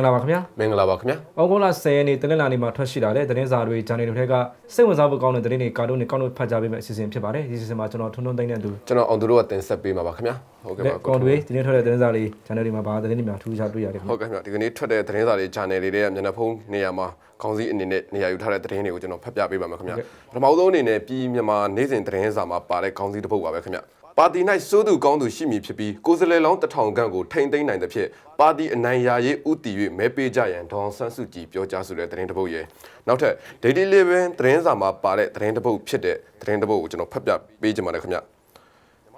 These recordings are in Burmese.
မင်္ဂလာပါခင်ဗျာမင်္ဂလာပါခင်ဗျာ။ဩဂုတ်လ10ရက်နေ့တနင်္လာနေ့မှာထွက်ရှိလာတဲ့သတင်းစာတွေဂျာနယ်တွေထက်ကစိတ်ဝင်စားဖို့ကောင်းတဲ့သတင်းတွေကာတွန်းတွေကောက်လို့ဖတ်ကြားပေးမယ့်အစီအစဉ်ဖြစ်ပါတယ်။ဒီအစီအစဉ်မှာကျွန်တော်ထွန်းထွန်းသိန်းတဲ့သူကျွန်တော်အောင်သူတို့ကတင်ဆက်ပေးမှာပါခင်ဗျာဟုတ်ကဲ့နဲ့ပါကွန်တွေဒီနေ့ထွက်တဲ့သတင်းစာတွေဂျာနယ်တွေမှာဘာသတင်းတွေများထူးခြားတွေ့ရတယ်ခင်ဟုဗျာတ်ကဲ့ခင်ဗျာဒီကနေ့ထွက်တဲ့သတင်းစာတွေ channel တွေရဲ့မျက်နှာဖုံးနေရာမှာခေါင်းစည်းအနေနဲ့နေရာယူထားတဲ့သတင်းတွေကိုကျွန်တော်ဖတ်ပြပေးပါမယ်ခင်ဗျာပထမဆုံးအနေနဲ့ပြည်မြန်မာနေ့စဉ်သတင်းစာမှာပါတဲ့ခေါင်းစည်းတစ်ပုဒ်ပါပဲခင်ဗျာ ပါတီ၌စိုးသူကောင်းသူရှိမည်ဖြစ်ပြီးကိုယ်စားလှယ်လောင်းတစ်ထောင်ခန့်ကိုထိမ့်သိမ်းနိုင်တဲ့ဖြစ်ပါတီအနိုင်ရရေးဥတီ၍မဲပေးကြရန်ဒေါအောင်ဆန်းစုကြည်ပြောကြားဆိုတဲ့သတင်းတစ်ပုဒ်ရဲ့နောက်ထပ် Daily Living သတင်းစာမှာပါတဲ့သတင်းတစ်ပုဒ်ဖြစ်တဲ့သတင်းတစ်ပုဒ်ကိုကျွန်တော်ဖတ်ပြပေးချင်ပါတယ်ခင်ဗျာ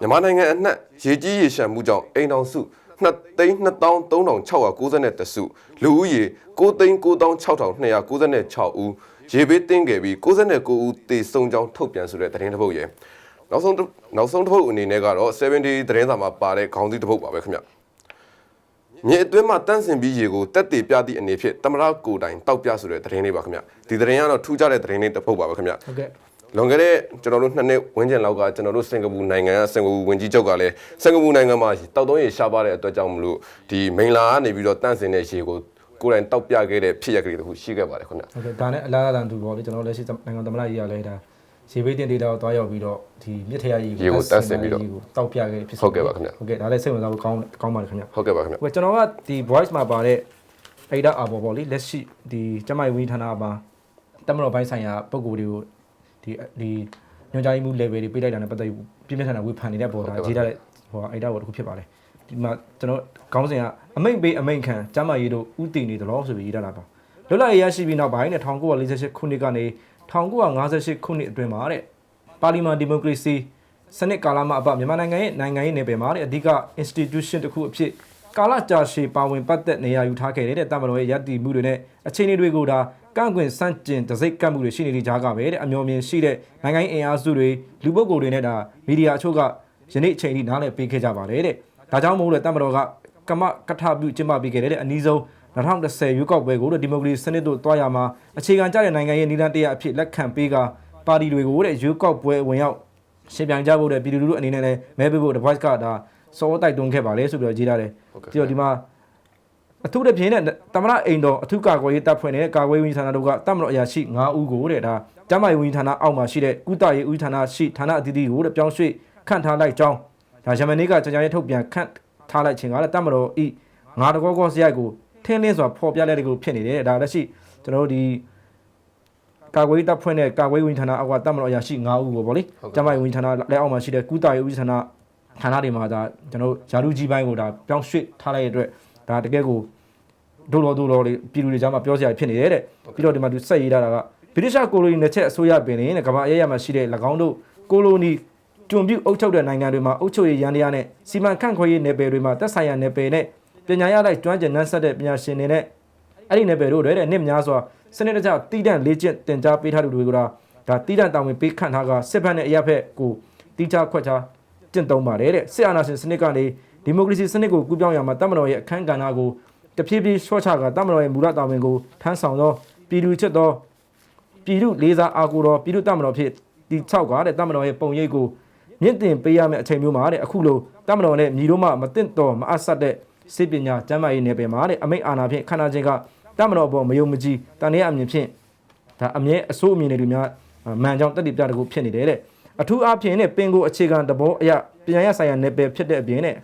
မြန်မာနိုင်ငံအနှံ့ရေကြီးရေရှမ်းမှုကြောင့်အိမ်တော်စု2သိန်း23,690စုလူဦးရေ9သိန်း96,296ဦးရေဘေးတင်းခဲ့ပြီး69ဦးသေဆုံးကြောင်းထုတ်ပြန်ဆိုတဲ့သတင်းတစ်ပုဒ်ရဲ့ နောက်ဆုံးတစ်နောက်ဆုံးတစ်ပုဒ်အနေနဲ့ကတော့70သတင်းစာမှာပါတဲ့ခေါင်းစည်းတစ်ပုဒ်ပါပဲခင်ဗျမြေအတွင်းမှာတန့်စင်ပြီးရေကိုတက်တည်ပြသည့်အနေဖြင့်တမရကိုတိုင်တောက်ပြဆိုတဲ့သတင်းလေးပါခင်ဗျဒီသတင်းကတော့ထူးခြားတဲ့သတင်းလေးတစ်ပုဒ်ပါပဲခင်ဗျဟုတ်ကဲ့လွန်ခဲ့တဲ့ကျွန်တော်တို့နှစ်နှစ်ဝန်းကျင်လောက်ကကျွန်တော်တို့စင်ကာပူနိုင်ငံကစင်ကာပူဝင်ကြီးချုပ်ကလည်းစင်ကာပူနိုင်ငံမှာတောက်သုံးရေရှားပါတဲ့အတွက်ကြောင့်မလို့ဒီမိန်လာကနေပြီးတော့တန့်စင်တဲ့ရေကိုကိုယ်တိုင်တောက်ပြခဲ့တဲ့ဖြစ်ရက်ကလေးတစ်ခုရှိခဲ့ပါတယ်ခင်ဗျဟုတ်ကဲ့ဒါနဲ့အလားအလာတူပေါ့လေကျွန်တော်လက်ရှိနိုင်ငံသမ္မတကြီးကလည်းဒါ ရေဘေးတင်ဒေတာကိုတွားရောက်ပြီးတော့ဒီမြစ်ထရကြီးကိုတောက်ပြခဲ့ဖြစ်ဟုတ်ကဲ့ဒါလည်းစိတ်ဝင်စားဖို့ကောင်းကောင်းပါတယ်ခင်ဗျာဟုတ်ကဲ့ပါခင်ဗျဟိုကျွန်တော်ကဒီ voice မှာပါတဲ့အိဒါအဘော်ပေါ့လေလက်ရှိဒီကျမကြီးဝင်းဌာနမှာတမတော်ဘိုင်းဆိုင်ရာပုံကိုယ်တွေကိုဒီဒီညွှန်ကြားမှု level တွေပေးလိုက်တာနဲ့ပတ်သက်ပြီးပြင်းပြထန်တာဝေဖန်နေတဲ့ပေါ်တာရေးထားတဲ့ဟိုအိဒါဘော်တစ်ခုဖြစ်ပါတယ်ဒီမှာကျွန်တော်ခေါင်းစဉ်ကအမိန်ပေးအမိန်ခံကျမကြီးတို့ဥတည်နေတယ်လို့ဆိုပြီးရေးထားတာပါလွတ်လပ်ရေးရရှိပြီးနောက်ပိုင်းနဲ့1948ခုနှစ်ကနေ 1958ခုနှစ်အတွင်းမှာတဲ့ပါလီမန်ဒီမိုကရေစီစနစ်ကာလမှာအပမြန်မာနိုင်ငံရဲ့နိုင်ငံရေးနယ်ပယ်မှာတဲ့အဓိက institution တစ်ခုအဖြစ်ကာလကြာရှည်ပါဝင်ပတ်သက်နေရာယူထားခဲ့တဲ့တမတော်ရဲ့ရည်တည်မှုတွေနဲ့အခြေအနေတွေကိုဒါကန့်ကွင်စန့်ကျင်တစိ့ကတ်မှုတွေရှိနေတဲ့ကြားကပဲတဲ့အမျော်မြင်ရှိတဲ့နိုင်ငံရေးအင်အားစုတွေလူပုဂ္ဂိုလ်တွေနဲ့ဒါမီဒီယာအချို့ကယနေ့အချိန်ထိနားလည်ပေးခဲ့ကြပါတယ်တဲ့ဒါကြောင့်မို့လို့တမတော်ကကမကထပြုကျင်းပပေးခဲ့တဲ့အနည်းဆုံး 2010ရွေးကောက်ပွဲကိုဒီမိုကရေစီစနစ်တို့တွားရမှာအခြေခံကျတဲ့နိုင်ငံရေးနည်းလမ်းတရားအဖြစ်လက်ခံပေးကပါတီတွေကိုတဲ့ရွေးကောက်ပွဲဝင်ရောက်ရှင်ပြိုင်ကြဖို့တဲ့ပြည်သူလူထုအနေနဲ့လည်းမဲပေးဖို့ device ကဒါစောတိုက်တွန်းခဲ့ပါလေဆိုပြီးတော့ရေးထားတယ်ပြီးတော့ဒီမှာအထူးသဖြင့်နဲ့တမရအိမ်တော်အထူးကာကွယ်ရေးတပ်ဖွဲ့နဲ့ကာကွယ်ရေးဝန်ကြီးဌာနတို့ကတပ်မတော်အရာရှိ9ဦးကိုတဲ့ဒါကျမ်းမာရေးဝန်ကြီးဌာနအောက်မှာရှိတဲ့ကုသရေးဦးဌာနရှိဌာနအသီးသီးကိုတဲ့ပြောင်းရွှေ့ခန့်ထားလိုက်ကြောင်းဒါဂျမနီကကြာကြာရေးထုတ်ပြန်ခန့်ထားလိုက်ခြင်းကလည်းတပ်မတော်ဤငါတကောကောစရိုက်ကို ထင်းလင်းစွာဖော်ပြလိုက်တဲ့ကိုဖြစ်နေတယ်ဒါလက်ရှိကျွန်တော်တို့ဒီကာကွယ်ရေးတပ်ဖွဲ့နဲ့ကာကွယ်ရေးဝန်ကြီးဌာနအောက်ကတပ်မတော်အရာရှိ9ဦးကိုပေါ့လေကျမ်းမာရေးဝန်ကြီးဌာနလက်အောက်မှာရှိတဲ့ကုသရေးဦးဌာနဌာနတွေမှာဒါကျွန်တော်ယာလူကြီးပိုင်းကိုဒါပြောင်းရွှေ့ထားလိုက်တဲ့အတွက်ဒါတကယ်ကိုဒိုလောဒိုလောလေးပြည်သူတွေကြားမှာပြောစရာဖြစ်နေတယ်တဲ့ပြီးတော့ဒီမှာသူဆက်ရေးထားတာကဗြိတိရှကိုလိုနီနှစ်ချက်အစိုးရပင်နေနဲ့ကမ္ဘာအရေးရမှာရှိတဲ့၎င်းတို့ကိုလိုနီတွန်ပြုတ်အုပ်ချုပ်တဲ့နိုင်ငံတွေမှာအုပ်ချုပ်ရေးရန်တရားနဲ့စီမံခန့်ခွဲရေးနယ်ပယ်တွေမှာသက်ဆိုင်ရာနယ်ပယ်နဲ့ ပညာရလိုက်ကျွမ်းကျင်နှံ့ဆက်တဲ့ပညာရှင်တွေနဲ့အဲ့ဒီနယ်ပယ်တို့တွေတဲ့နှစ်များစွာစနစ်တကျတည်တံ့လေ့ကျင့်တင် जा ပေးထားသူတွေကဒါတည်တံ့တောင်းဝင်ပေးခန့်ထားကစစ်ဘက်နဲ့အရက်ဘက်ကိုတီးခြားခွက်ခြားကျင့်သုံးပါတယ်တဲ့စစ်အာဏာရှင်စနစ်ကနေဒီမိုကရေစီစနစ်ကိုကူးပြောင်းရမှာတမတော်ရဲ့အခမ်းကဏ္ဍကိုတဖြည်းဖြည်းရှော့ချကတမတော်ရဲ့မူလတာဝန်ကိုထမ်းဆောင်သောပြည်သူချစ်သောပြည်သူလေးစားအားကိုးသောပြည်သူတမတော်ဖြစ်ဒီ6ကတဲ့တမတော်ရဲ့ပုံရိပ်ကိုမြင့်တင်ပေးရမယ့်အချိန်မျိုးမှာတဲ့အခုလိုတမတော်နဲ့ညီတို့မှမတင့်တော်မအပ်ဆက်တဲ့ စိပညာကျမ်းမာရေးနယ်ပယ်မှာတဲ့အမိတ်အာဏာဖြင့်ခန္ဓာချင်းကတမတော်ပေါ်မယုံမကြည်တန်တဲ့အမြင်ဖြင့်ဒါအမြဲအစိုးအမြင်တွေများမှန်ကြောင်တက်တည်ပြတကူဖြစ်နေတယ်တဲ့အထူးအားဖြင့်နဲ့ပင်ကိုအခြေခံတဘောအရာပညာရဆိုင်ရာနယ်ပယ်ဖြစ်တဲ့အပြင်နဲ့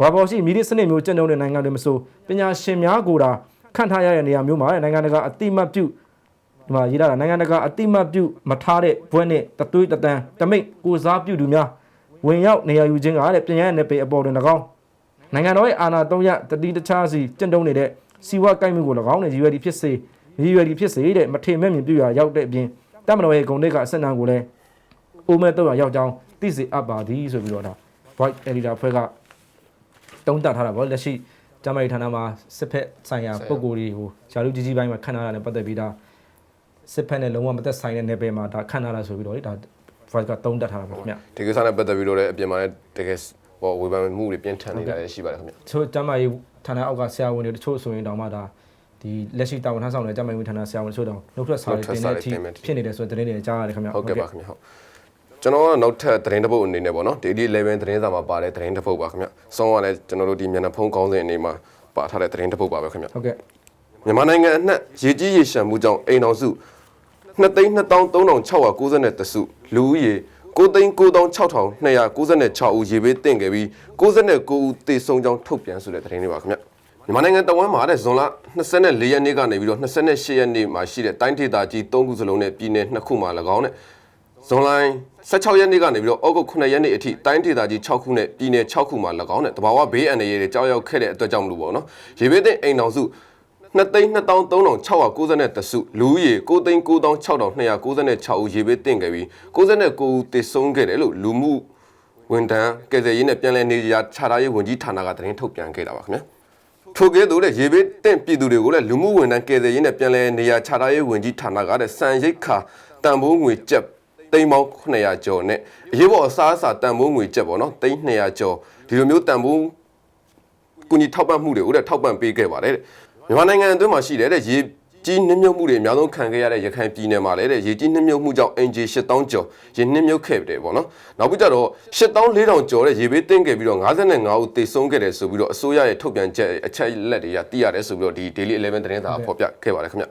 ဘာပေါ်ရှိမီဒီစနစ်မျိုးကျင့်သုံးတဲ့နိုင်ငံတွေမဆိုပညာရှင်များကိုတာခန့်ထားရတဲ့နေရာမျိုးမှာနိုင်ငံတကာအတိမတ်ပြုဒီမှာရေးထားတာနိုင်ငံတကာအတိမတ်ပြုမထားတဲ့ဘွဲ့နဲ့တသွေးတတန်းတမိတ်ကိုစားပြုသူများဝင်ရောက်နေရာယူခြင်းကတဲ့ပြင်ရတဲ့ပေအပေါ်တွင်၎င်း နိုင်ငံတော်ရဲ့အာဏာသုံးရတတိတခြားစီကျင့်သုံးနေတဲ့စီဝါကိုက်မှုကို၎င်းနဲ့ရည်ရွယ်ဒီဖြစ်စေရည်ရွယ်ဒီဖြစ်စေတဲ့မထေမဲ့မြင်ပြရရောက်တဲ့အပြင်တမတော်ရဲ့ဂုံတွေကအစနံကိုလည်းအိုမဲတော့ရောက်ကြောင်းသိစေအပ်ပါသည်ဆိုပြီးတော့ဒါ voice editor ဖွဲ့ကတုံးတက်ထားတာပေါ့လက်ရှိကျမကြီးဌာနမှာစစ်ဖက်ဆိုင်ရာပုံကိုယ်တွေကိုရှာလူကြီးကြီးပိုင်းမှာခန့်ထားတာနဲ့ပတ်သက်ပြီးဒါစစ်ဖက်နဲ့လုံးဝမသက်ဆိုင်တဲ့နယ်ပယ်မှာဒါခန့်ထားတာဆိုပြီးတော့လေဒါ voice ကတုံးတက်ထားတာပေါ့ခင်ဗျဒီကိစ္စနဲ့ပတ်သက်ပြီးတော့လည်းအပြင်မှာလည်းတကယ် ဟောဝေဖန်မှုတွေပြင်းထန်နေတာလည်းရှိပါတယ်ခင်ဗျတချို့ကျမကြီးဌာနအောက်ကဆရာဝန်တွေတချို့ဆိုရင်တောင်မှဒါဒီလက်ရှိတာဝန်ထမ်းဆောင်တဲ့ကျမကြီးဌာနဆရာဝန်တချို့တောင်နှုတ်ထွက်စာတွေတင်တဲ့အထိဖြစ်နေတယ်ဆိုတဲ့သတင်းတွေကြားရတယ်ခင်ဗျဟုတ်ကဲ့ပါခင်ဗျဟုတ်ကျွန်တော်ကနောက်ထပ်သတင်းတစ်ပုဒ်အနေနဲ့ပေါ့နော် daily 11သတင်းစာမှာပါတဲ့သတင်းတစ်ပုဒ်ပါခင်ဗျ။ဆုံးကလည်းကျွန်တော်တို့ဒီမျက်နှာဖုံးကောင်းစဉ်အနေမှာပါထားတဲ့သတင်းတစ်ပုဒ်ပါပဲခင်ဗျဟုတ်ကဲ့မြန်မာနိုင်ငံအနှံ့ရေကြီးရေရှမ်းမှုကြောင့်အိမ်တော်စု2,2693,690စုလူဦးရေ 9,96,296ဦးရေဘေးတင့်ခဲ့ပြီး69ဦးသေဆုံးကြောင်းထုတ်ပြန်ဆိုတဲ့သတင်းတွေပါခင်ဗျမြန်မာနိုင်ငံတဝမ်းမှာတဲ့ဇွန်လ24ရက်နေ့ကနေပြီးတော့28ရက်နေ့မှာရှိတဲ့တိုင်းဒေသကြီး3ခုစလုံးနဲ့ပြည်နယ်2ခုမှာ၎င်းနဲ့ဇွန်လ16ရက်နေ့ကနေပြီးတော့ဩဂုတ်9ရက်နေ့အထိတိုင်းဒေသကြီး6ခုနဲ့ပြည်နယ်6ခုမှာ၎င်းနဲ့တဘာဝဘေးအန္တရာယ်တွေကြောက်ရောက်ခဲ့တဲ့အတွက်ကြောင့်မလို့ပေါ့နော်ရေဘေးတဲ့အိမ်တော်စု 2,23,690စုလူဦးရေ9,96,296ဦးရေဘေးတင့်ခဲ့ပြီး69ဦးသေဆုံးခဲ့တယ်လို့လူမှုဝန်ထမ်းကယ်ဆယ်ရေးနဲ့ပြည်내နေရာခြားထားရေးဝန်ကြီးဌာနကသတင်းထုတ်ပြန်ခဲ့တာပါခင်ဗျာထို့ကဲ့သို့တဲ့ရေဘေးတင့်ပြည်သူတွေကိုလည်းလူမှုဝန်ထမ်းကယ်ဆယ်ရေးနဲ့ပြည်내နေရာခြားထားရေးဝန်ကြီးဌာနကတဲ့စံရိတ်ခါတန်ဖိုးငွေကျပ်သိန်းပေါင်း900ကျော်နဲ့အရေးပေါ်အစားအစာတန်ဖိုးငွေကျပ်ပေါ့နော်သိန်း200ကျော်ဒီလိုမျိုးတန်ဖိုးကူညီထောက်ပံ့မှုတွေကိုလည်းထောက်ပံ့ပေးခဲ့ပါတယ်တဲ့ မြန်မာနိုင်ငံအတွင်းမှာရှိတဲ့တဲ့ရေကြီးနှိမ့်မြုပ်မှုတွေအများဆုံးခံခဲ့ရတဲ့ရခိုင်ပြည်နယ်မှာလည်းတဲ့ရေကြီးနှိမ့်မြုပ်မှုကြောင့်အင်ဂျီ8000ကျော်ရေနှိမ့်မြုပ်ခဲ့တယ်ပေါ့နော်နောက်ပြီးကြတော့8400ကျော်တဲ့ရေဘေးတင်းခဲ့ပြီးတော့55ဦးသေဆုံးခဲ့တယ်ဆိုပြီးတော့အစိုးရရဲ့ထုတ်ပြန်ချက်အချက်လက်တွေကသိရတယ်ဆိုပြီးတော့ဒီ Daily 11သတင်းစာဖော်ပြခဲ့ပါတယ်ခင်ဗျ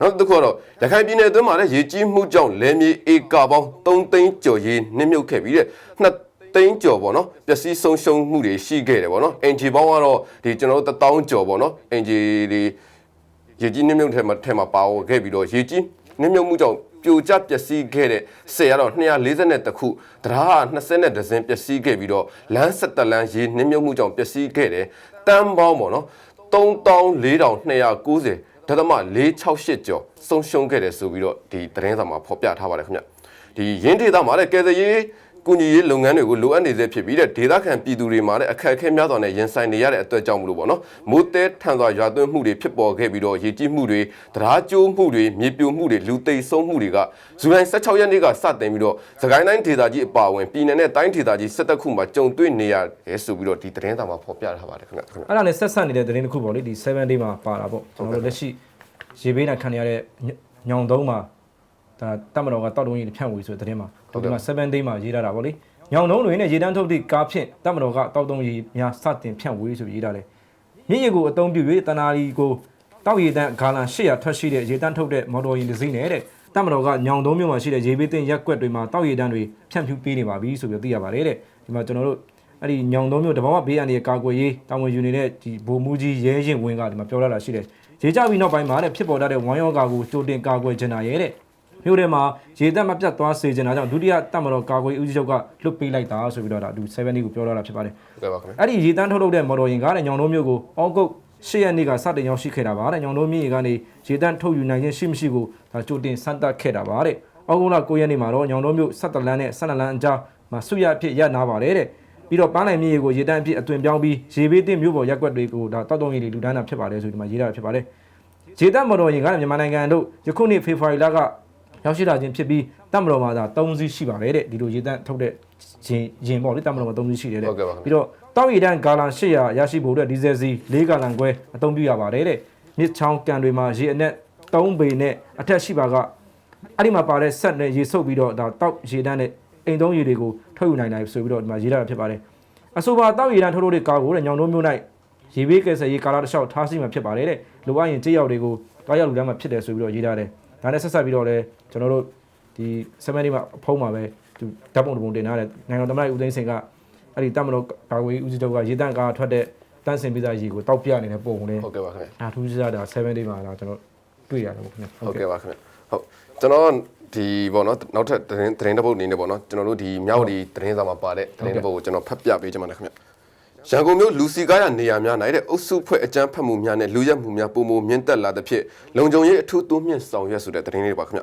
နောက်တစ်ခုကတော့ရခိုင်ပြည်နယ်အတွင်းမှာလည်းရေကြီးမှုကြောင့်လယ်မြေဧကပေါင်း3သိန်းကျော်ရေနှိမ့်မြုပ်ခဲ့ပြီးတဲ့နှစ် သိန်းကျော်ပေါ့နော်ပျက်စီးဆုံးရှုံးမှုတွေရှိခဲ့တယ်ပေါ့နော်အင်ဂျီပေါင်းကတော့ဒီကျွန်တော်တို့1000ကျော်ပေါ့နော်အင်ဂျီတွေရေကြီးနှိမ့်မြုပ်ထဲမှာထဲမှာပါဝင်ခဲ့ပြီးတော့ရေကြီးနှိမ့်မြုပ်မှုကြောင့်ပြိုကျပျက်စီးခဲ့တဲ့ဆယ်ကတော့240ခုတရား20ဒဇင်ပျက်စီးခဲ့ပြီးတော့လမ်းဆက်တလမ်းရေနှိမ့်မြုပ်မှုကြောင့်ပျက်စီးခဲ့တယ်တန်းပေါင်းပေါ့နော်34,290ဒသမ468ကျော်ဆုံးရှုံးခဲ့တယ်ဆိုပြီးတော့ဒီသတင်းစာမှာဖော်ပြထားပါတယ်ခင်ဗျဒီရင်းဒေတာမှာလည်းကယ်ဆယ်ရေး ကုညီရေးလုပ်ငန်းတွေကိုလိုအပ်နေစေဖြစ်ပြီးတဲ့ဒေသခံပြည်သူတွေမှာလည်းအခက်အခဲများစွာနဲ့ရင်ဆိုင်နေရတဲ့အတွက်ကြောင့်မလို့ပေါ့နော်မိုးတဲထန်စွာရွာသွန်းမှုတွေဖြစ်ပေါ်ခဲ့ပြီးတော့ရေကြီးမှုတွေတရားကျိုးမှုတွေမြေပြိုမှုတွေလူသိဆုံးမှုတွေကဇူလိုင်16ရက်နေ့ကစတင်ပြီးတော့သခိုင်းတိုင်းဒေသကြီးအပါအဝင်ပြည်내နဲ့တိုင်းဒေသကြီး17ခုမှာကြုံတွေ့နေရတယ်ဆိုပြီးတော့ဒီသတင်းစာမှာဖော်ပြထားပါတယ်ခင်ဗျခင်ဗျအဲ့ဒါနဲ့ဆက်ဆက်နေတဲ့သတင်းတစ်ခုပေါ့လေဒီ7 day မှာပါတာပေါ့ကျွန်တော်တို့လက်ရှိရေဘေးနဲ့ခံရတဲ့ညောင်သုံးမှာ ဒါတက်မတော်ကတောက်တုံးကြီးဖြန့်ဝေဆိုတဲ့သတင်းမှာဒီမှာ7 day မှာရေးထားတာပေါ့လေညောင်သုံးတွေနဲ့ရေတန်းထုတ်သည့်ကားဖြင့်တက်မတော်ကတောက်တုံးကြီးများစတင်ဖြန့်ဝေဆိုရေးထားတယ်မြင့်ရည်ကိုအသုံးပြု၍တနာလီကိုတောက်ရည်တန်းဂါလန်800ထွက်ရှိတဲ့ရေတန်းထုတ်တဲ့မော်တော်ယာဉ်တစ်စီးနဲ့တဲ့တက်မတော်ကညောင်သုံးမြို့မှာရှိတဲ့ရေဘေးတင်ရက်ကွက်တွေမှာတောက်ရည်တန်းတွေဖြန့်ဖြူးပေးနေပါပြီဆိုပြီးသိရပါတယ်တဲ့ဒီမှာကျွန်တော်တို့အဲ့ဒီညောင်သုံးမျိုးတဘာဝဘေးအန္တရာယ်ကာကွယ်ရေးတာဝန်ယူနေတဲ့ဒီဗိုလ်မှူးကြီးရဲရင်ဝင်းကဒီမှာပြောလာတာရှိတယ်။ရေကြပြီးနောက်ပိုင်းမှာတဲ့ဖြစ်ပေါ်တတ်တဲ့ဝမ်းရောဂါကိုကြိုတင်ကာကွယ်ချင်တာရဲ့တဲ့ မြို့ထဲမှာရေသက်မပြတ်သွားစေချင်တာကြောင့်ဒုတိယတပ်မတော်ကာကွယ်ရေးဦးစီးချုပ်ကလွတ်ပေးလိုက်တာဆိုပြီးတော့ဒါသူ70ကိုပြောလာတာဖြစ်ပါတယ်ဟုတ်ကဲ့ပါခင်ဗျ။အဲ့ဒီရေတန်းထုတ်လုပ်တဲ့မော်တော်ယာဉ်ကားတဲ့ညောင်သုံးမျိုးကိုအောက်ဂုတ်ရှေ့ရက်နေ့ကစတင်ရောက်ရှိခဲ့တာပါတဲ့ညောင်သုံးမျိုးကနေရေတန်းထုတ်ယူနိုင်ခြင်းရှိမရှိကိုဒါကြိုတင်စမ်းသပ်ခဲ့တာပါတဲ့အောက်ဂုတ်လ9ရက်နေ့မှာတော့ညောင်သုံးမျိုး17လမ်းနဲ့17လမ်းအကြားမှာဆုရအဖြစ်ရနာပါတယ်တဲ့ပြီးတော့ပန်းနိုင်မြေကိုရေတန်းအဖြစ်အသွင်ပြောင်းပြီးရေဘေးတင်မြို့ပေါ်ရက်ွက်တွေကိုဒါတောက်တုံးရည်တွေလူဒန်းတာဖြစ်ပါတယ်ဆိုဒီမှာရေးတာဖြစ်ပါတယ်။ရေတပ်မတော်ရင်ကမြန်မာနိုင်ငံတို့ယခုနှစ်ဖေဖော်ဝါရီလက ရောက်ရှိလာခြင်းဖြစ်ပြီးတပ်မတော်မှာဒါ3စီးရှိပါတယ်တဲ့ဒီလိုရေတပ်ထုတ်တဲ့ရင်ရင်ပေါ့လေတပ်မတော်မှာ3စီးရှိတယ်တဲ့ဟုတ်ကဲ့ပါခင်ဗျပြီးတော့တောက်ရည်တန်းဂါလန်800ရရှိဖို့အတွက်ဒီဇယ်စီ၄ဂါလန်ခွဲအသုံးပြုရပါတယ်တဲ့မြစ်ချောင်းကန်တွေမှာရေအနက်3ပေနဲ့အထက်ရှိပါကအဲ့ဒီမှာပါတဲ့ဆက်နဲ့ရေဆုပ်ပြီးတော့ဒါတောက်ရေတန်းနဲ့အိမ်သုံးရေတွေကိုထုတ်ယူနိုင်တယ်ဆိုပြီးတော့ဒီမှာရေးထားတာဖြစ်ပါတယ်အဆိုပါတောက်ရည်တန်းထိုးထိုးတဲ့ကားကိုတဲ့ညောင်တို့မျိုး၌ရေဘေးကယ်ဆယ်ရေးကာလာတစ်လျှောက်ထားရှိမှဖြစ်ပါတယ်တဲ့လိုအပ်ရင်ကြေးရောက်တွေကိုတွားရောက်လူတန်းမှာဖြစ်တယ်ဆိုပြီးတော့ရေးထားတယ် ဒါနဲ့ဆက်ဆက်ပြီးတော့လည်းကျွန်တော်တို့ဒီ7မိနစ်မှာအဖုံးမှာပဲသူဓာတ်ပုံတစ်ပုံတင်ထားတယ်နိုင်ငံတော်သမ္မတဦးသိန်းစိန်ကအဲ့ဒီတပ်မတော်ကာကွယ်ရေးဦးစီးချုပ်ကရေတန်းကားထွက်တဲ့တန်းစင်ပိစာရေကိုတောက်ပြနေတဲ့ပုံကိုလည်းဟုတ်ကဲ့ပါခင်ဗျအာထူးခြားတာ7 day မှာဒါကျွန်တော်တွေ့ရတယ်ပေါ့ခင်ဗျဟုတ်ကဲ့ပါခင်ဗျဟုတ်ကျွန်တော်ဒီပေါ့နော်နောက်ထပ်သတင်းသတင်းတစ်ပုဒ်အနေနဲ့ပေါ့နော်ကျွန်တော်တို့ဒီမြောက်ဒီသတင်းစာမှာပါတဲ့သတင်းတစ်ပုဒ်ကိုကျွန်တော်ဖတ်ပြပေးချင်ပါတယ်ခင်ဗျ ရန်ကုန်မြို့လူစီကားရနေရာများ၌တဲ့အုပ်စုဖွဲ့အကြမ်းဖက်မှုများနဲ့လူရက်မှုများပုံမမြင့်တက်လာသဖြင့်လုံခြုံရေးအထူးတိုးမြင့်ဆောင်ရွက်ဆိုတဲ့သတင်းလေးပါခင်ဗျ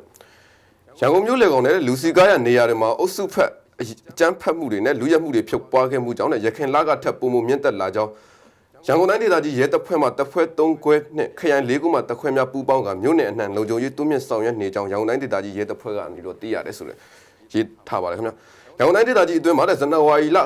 ရန်ကုန်မြို့လေကောင်နဲ့လူစီကားရနေရာတွေမှာအုပ်စုဖက်အကြမ်းဖက်မှုတွေနဲ့လူရက်မှုတွေဖြစ်ပွားခဲ့မှုကြောင့်လည်းရခိုင်လကထပ်ပုံမမြင့်တက်လာကြောင်းရန်ကုန်တိုင်းဒေသကြီးရဲတပ်ဖွဲ့မှတပ်ဖွဲ့3ခွဲနဲ့ခရိုင်4ခုမှတပ်ခွဲများပူးပေါင်းကမြို့နယ်အနှံလုံခြုံရေးတွင်းမြင့်ဆောင်ရွက်နေကြောင်းရန်ကုန်တိုင်းဒေသကြီးရဲတပ်ဖွဲ့ကနေတော့သိရတယ်ဆိုတော့ရေးထားပါတယ်ခင်ဗျာရန်ကုန်တိုင်းဒေသကြီးအတွင်းမှာလည်းဇန်နဝါရီလ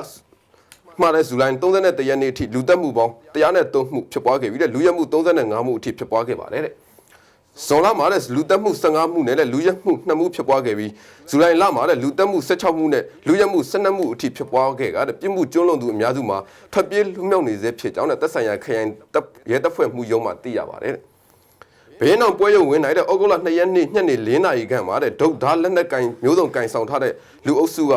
မှာလည်းဇူလိုင်31ရက်နေ့အထိလူသက်မှုပေါင်း103မှုဖြစ်ပွားခဲ့ပြီးတဲ့လူရဲမှု35မှုအထိဖြစ်ပွားခဲ့ပါတယ်တဲ့ဇဇွန်လမှာတဲ့လူတက်မှု15မှုနဲ့လည်းလူရက်မှု2မှုဖြစ်ပွားခဲ့ပြီးဇူလိုင်လမှာတဲ့လူတက်မှု16မှုနဲ့လူရက်မှု12မှုအထိဖြစ်ပွားခဲ့ကတဲ့ပြစ်မှုကျွလွန်သူအများစုမှာထွက်ပြေးလွတ်မြောက်နေစေဖြစ်ကြောင်းနဲ့သက်ဆိုင်ရာခရိုင်တပ်ရဲတပ်ဖွဲ့မှုရုံးမှသိရပါတယ်တဲ့ဘေးနောက်ပွဲရုံဝင်နိုင်တဲ့ဩဂုတ်လ2ရက်နေ့ညနေ4နာရီခန့်မှာတဲ့ဒုတ်ဓာတ်လက်နက်ကင်မျိုးစုံကင်ဆောင်ထားတဲ့လူအုပ်စုက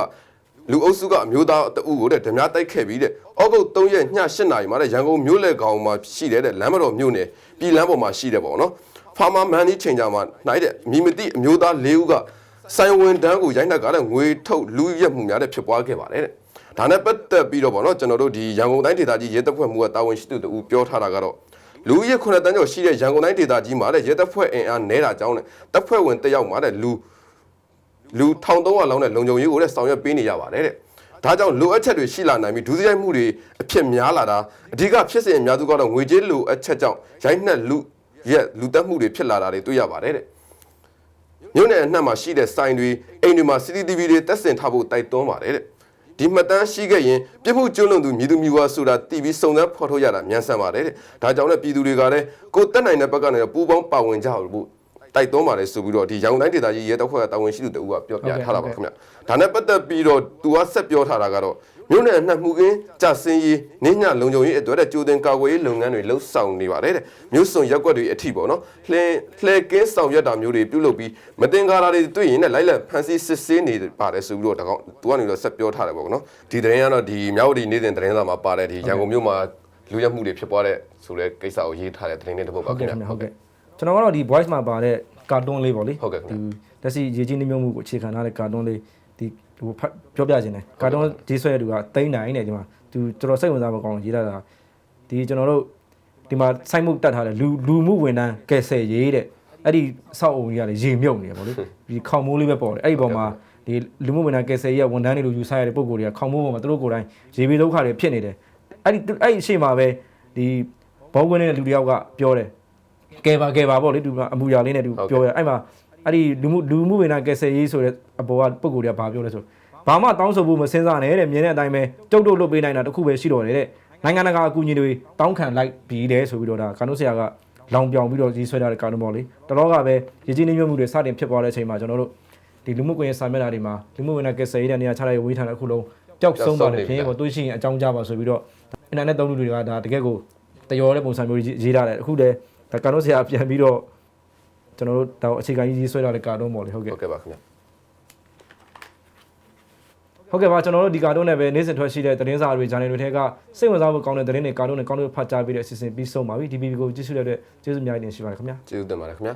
လူအုပ်စုကအမျိုးသားတအုပ်ကိုတဲ့ဓမြတိုက်ခဲ့ပြီးတဲ့ဩဂုတ်3ရက်ည7နာရီမှာတဲ့ရန်ကုန်မြို့လေကောင်မှာရှိတဲ့တဲ့လမ်းမတော်မြို့နယ်ပြည်လမ်းပေါ်မှာရှိတယ်ပေါ့နော်ဖာမာမန်နီချိန်ကြမှာနိုင်တဲ့မိမတိအမျိုးသား၄ဦးကဆိုင်ဝင်တန်းကိုရိုက်နှက်ကတဲ့ငွေထုတ်လူရက်မှုများတဲ့ဖြစ်ပွားခဲ့ပါတယ်တဲ့ဒါနဲ့ပတ်သက်ပြီးတော့ပေါ့နော်ကျွန်တော်တို့ဒီရန်ကုန်တိုင်းဒေသကြီးရဲတပ်ဖွဲ့မှုကတာဝန်ရှိသူတူပြောထားတာကတော့လူဦးရေ9တန်းကျော်ရှိတဲ့ရန်ကုန်တိုင်းဒေသကြီးမှာတဲ့ရဲတပ်ဖွဲ့အင်အားနဲတာကြောင်းနဲ့တပ်ဖွဲ့ဝင်တစ်ယောက်မှာတဲ့လူ လူ1300လောက်နဲ့လုံခြုံရေးကိုလည်းဆောင်ရွက်ပေးနေရပါတယ်တဲ့။ဒါကြောင့်လိုအပ်ချက်တွေရှိလာနိုင်ပြီးဒုစရိုက်မှုတွေအဖြစ်များလာတာအဓိကဖြစ်စဉ်အများစုကတော့ငွေကြေးလိုအပ်ချက်ကြောင့်ရိုက်နှက်လူရက်လူတက်မှုတွေဖြစ်လာတာတွေတွေ့ရပါတယ်တဲ့။မြို့နယ်အနှံ့မှာရှိတဲ့စိုင်တွေအိမ်တွေမှာ CCTV တွေတက်ဆင်ထားဖို့တိုက်တွန်းပါတယ်တဲ့။ဒီမှတ်တမ်းရှိခဲ့ရင်ပြစ်မှုကျွလွန်သူမြည်သူမြည်ဝါဆိုတာတည်ပြီးစုံစမ်းဖော်ထုတ်ရတာမြန်ဆန်ပါတယ်တဲ့။ဒါကြောင့်လည်းပြည်သူတွေကလည်းကိုယ်တက်နိုင်တဲ့ဘက်ကနေပူးပေါင်းပါဝင်ကြဖို့ တိုက်တွန်းပါတယ်ဆိုပြီးတော့ဒီရောင်တိုင်းဒေသကြီးရဲတပ်ဖွဲ့ကတာဝန်ရှိသူတူကပြောပြထားတာပါခင်ဗျ။ဒါနဲ့ပတ်သက်ပြီးတော့သူကဆက်ပြောထားတာကတော့မြို့နယ်အနှံ့မှုကင်းကြဆင်းရေးနေညလုံခြုံရေးအတွက်တဲ့ကြိုတင်ကာကွယ်ရေးလုပ်ငန်းတွေလှုပ်ဆောင်နေပါတယ်တဲ့မြို့စုံရက်ွက်တွေအထိပေါ့နော်လှဲလှဲကင်းဆောင်ရွက်တာမျိုးတွေပြုလုပ်ပြီးမတင်ကားတာတွေတွေ့ရင်လည်းလိုက်လက်ဖန်ဆီးစစ်ဆေးနေပါတယ်ဆိုပြီးတော့တကောင်သူကနေတော့ဆက်ပြောထားတယ်ပေါ့နော်ဒီသတင်းကတော့ဒီမြောက်ဒီနေ့စဉ်သတင်းစာမှာပါတဲ့ဒီရန်ကုန်မြို့မှာလူရက်မှုတွေဖြစ်ပွားတဲ့ဆိုတဲ့ကိစ္စကိုရေးထားတဲ့သတင်းလေးတစ်ပုဒ်ပါဟုတ်ခင်ကဲ့ဗျခင်ဗျဟုတ်ကဲ့ ကျွန်တော်ကတော့ဒီ voice မှာပါတဲ့ကာတွန်းလေးပေါ့လေဟုတ်ကဲ့ခင်ဗျဒီလက်ရှိရေကြီးနှမြုံမှုကိုအခြေခံထားတဲ့ကာတွန်းလေးဒီဟိုဖတ်ပြောပြခြင်းတယ်ကာတွန်းရေးဆွဲတဲ့သူကတိန်းနိုင်နေဒီမှာသူတော်တော်စိတ်ဝင်စားဖို့ကောင်းရေးလာတာဒီကျွန်တော်တို့ဒီမှာစိုက်မှုတက်ထားတဲ့လူလူမှုဝန်ထမ်းကယ်ဆယ်ရေးတဲ့အဲ့ဒီစောက်အုံကြီးကလည်းရေမြုပ်နေတယ်ပေါ့လေဒီခေါင်မိုးလေးပဲပေါ်တယ်အဲ့ဒီပေါ်မှာဒီလူမှုဝန်ထမ်းကယ်ဆယ်ရေးကဝန်ထမ်းတွေလိုယူဆရတဲ့ပုံကိုယ်တွေကခေါင်မိုးပေါ်မှာသူတို့ကိုယ်တိုင်ရေဘေးဒုက္ခတွေဖြစ်နေတယ်အဲ့ဒီအဲ့ဒီအရှိမှာပဲဒီဘောကွင်းတဲ့လူတယောက်ကပြောတယ် ကဲပါကဲပါပေါ့လေသူကအမူအရာလေးနဲ့သူပြောရအဲ့မှာအဲ့ဒီလူမှုလူမှုဝန်ထမ်းကယ်ဆယ်ရေးဆိုတဲ့အပေါ်ကပုံကိုယ်တွေကဘာပြောလဲဆိုဘာမှတောင်းဆိုဖို့မစင်စားနဲ့တဲ့မြင်တဲ့အတိုင်းပဲကြုတ်တုတ်လုပ်ပေးနိုင်တာတခုပဲရှိတော့တယ်တဲ့နိုင်ငံတကာအကူအညီတွေတောင်းခံလိုက်ပြီးတယ်ဆိုပြီးတော့ဒါကာနုဆရာကလောင်ပြောင်ပြီးတော့ကြီးဆွဲထားတဲ့ကာနုပေါ့လေတလောကပဲရည်ကြီးနှိမ့်ညွတ်မှုတွေစတင်ဖြစ်ပေါ်တဲ့အချိန်မှာကျွန်တော်တို့ဒီလူမှုကွန်ရက်စာမျက်နှာတွေမှာလူမှုဝန်ထမ်းကယ်ဆယ်ရေးတဲ့နေရာချလိုက်ဝေးထားတဲ့အခုလုံးပျောက်ဆုံးပါတယ်ခင်ဗျာတွေးရှိရင်အကြောင်းကြားပါဆိုပြီးတော့အင်တာနက်သုံးလူတွေကဒါတကယ်ကိုတရောတဲ့ပုံစံမျိုးရေးထားတယ်အခုလည်း ဒါကာနုဆရာပြန်ပြီးတော့ကျွန်တော်တို့ဒါအခြေခံကြီးကြီးဆွဲထားတဲ့ကာတွန်းပေါ့လေဟုတ်ကဲ့ဟုတ်ကဲ့ပါခင်ဗျဟုတ်ကဲ့ပါကျွန်တော်တို့ဒီကာတွန်းနဲ့ပဲနေ့စဉ်ထွက်ရှိတဲ့သတင်းစာတွေဂျာနယ်တွေထဲကစိတ်ဝင်စားဖို့ကောင်းတဲ့သတင်းတွေကာတွန်းတွေကောင်းလို့ဖတ်ကြားပေးတဲ့အစီအစဉ်ပြီးဆုံးပါပြီဒီဗီဒီယိုကိုကြည့်ရှုရတဲ့ကျေးဇူးအများကြီးတင်ရှိပါတယ်ခင်ဗျာကျေးဇူးတင်ပါတယ်ခင်ဗျာ